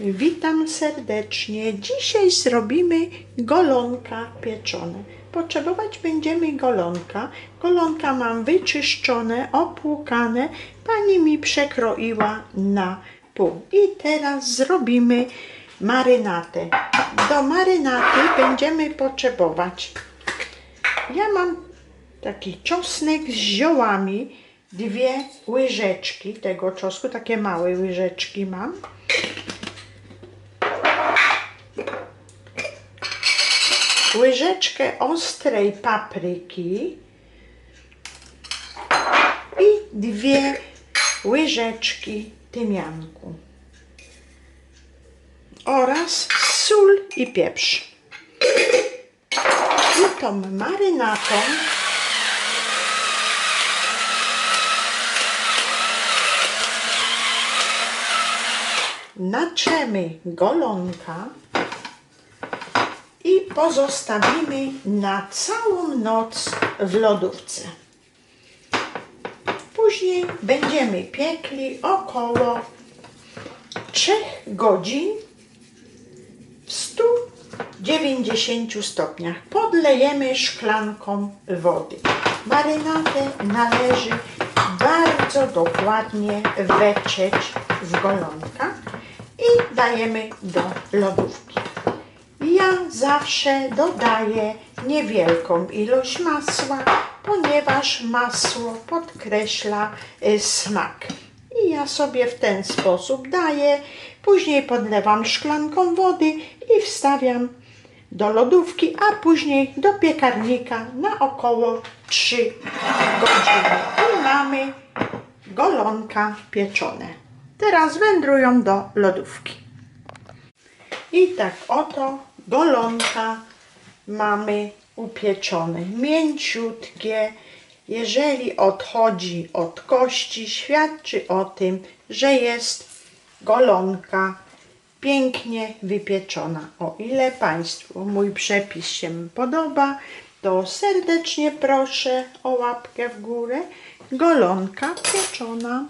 Witam serdecznie. Dzisiaj zrobimy golonka pieczone. Potrzebować będziemy golonka. Golonka mam wyczyszczone, opłukane. Pani mi przekroiła na pół. I teraz zrobimy marynatę. Do marynaty będziemy potrzebować. Ja mam taki czosnek z ziołami, dwie łyżeczki tego czosnku, takie małe łyżeczki mam. Łyżeczkę ostrej papryki i dwie łyżeczki tymianku oraz sól i pieprz. I tą marynatą naczemy golonka pozostawimy na całą noc w lodówce. Później będziemy piekli około 3 godzin w 190 stopniach. Podlejemy szklanką wody. Marynatę należy bardzo dokładnie wetrzeć w golonka i dajemy do lodówki. Zawsze dodaję niewielką ilość masła, ponieważ masło podkreśla y, smak. I ja sobie w ten sposób daję. Później podlewam szklanką wody i wstawiam do lodówki, a później do piekarnika na około 3 godziny. I mamy golonka pieczone. Teraz wędrują do lodówki. I tak oto golonka mamy upieczone, mięciutkie. Jeżeli odchodzi od kości, świadczy o tym, że jest golonka pięknie wypieczona. O ile Państwu mój przepis się podoba, to serdecznie proszę o łapkę w górę. Golonka pieczona.